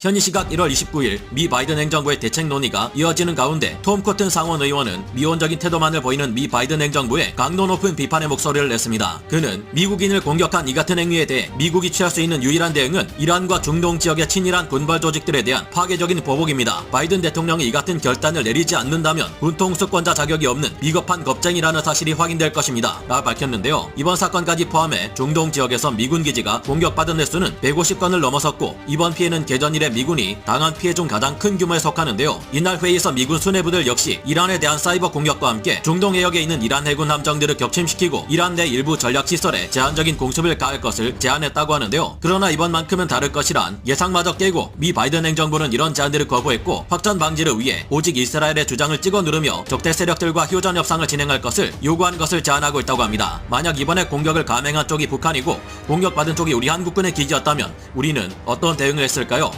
현지 시각 1월 29일 미 바이든 행정부의 대책 논의가 이어지는 가운데 톰 코튼 상원 의원은 미온적인 태도만을 보이는 미 바이든 행정부에 강도 높은 비판의 목소리를 냈습니다. 그는 미국인을 공격한 이 같은 행위에 대해 미국이 취할 수 있는 유일한 대응은 이란과 중동 지역의 친이란 군벌 조직들에 대한 파괴적인 보복입니다. 바이든 대통령이 이 같은 결단을 내리지 않는다면 군통수권자 자격이 없는 비겁한 겁쟁이라는 사실이 확인될 것입니다. 라 밝혔는데요. 이번 사건까지 포함해 중동 지역에서 미군 기지가 공격받은 횟수는 150건을 넘어섰고 이번 피해는 개전 이래 미군이 당한 피해 중 가장 큰 규모에 속하는데요. 이날 회의에서 미군 수뇌부들 역시 이란에 대한 사이버 공격과 함께 중동 해역에 있는 이란 해군 함정들을 격침시키고 이란 내 일부 전략 시설에 제한적인 공습을 가할 것을 제안했다고 하는데요. 그러나 이번만큼은 다를 것이란 예상마저 깨고 미 바이든 행정부는 이런 제안들을 거부했고 확전 방지를 위해 오직 이스라엘의 주장을 찍어 누르며 적대 세력들과 휴전 협상을 진행할 것을 요구한 것을 제안하고 있다고 합니다. 만약 이번에 공격을 감행한 쪽이 북한이고 공격받은 쪽이 우리 한국군의 기지였다면 우리는 어떤 대응을 했을까요?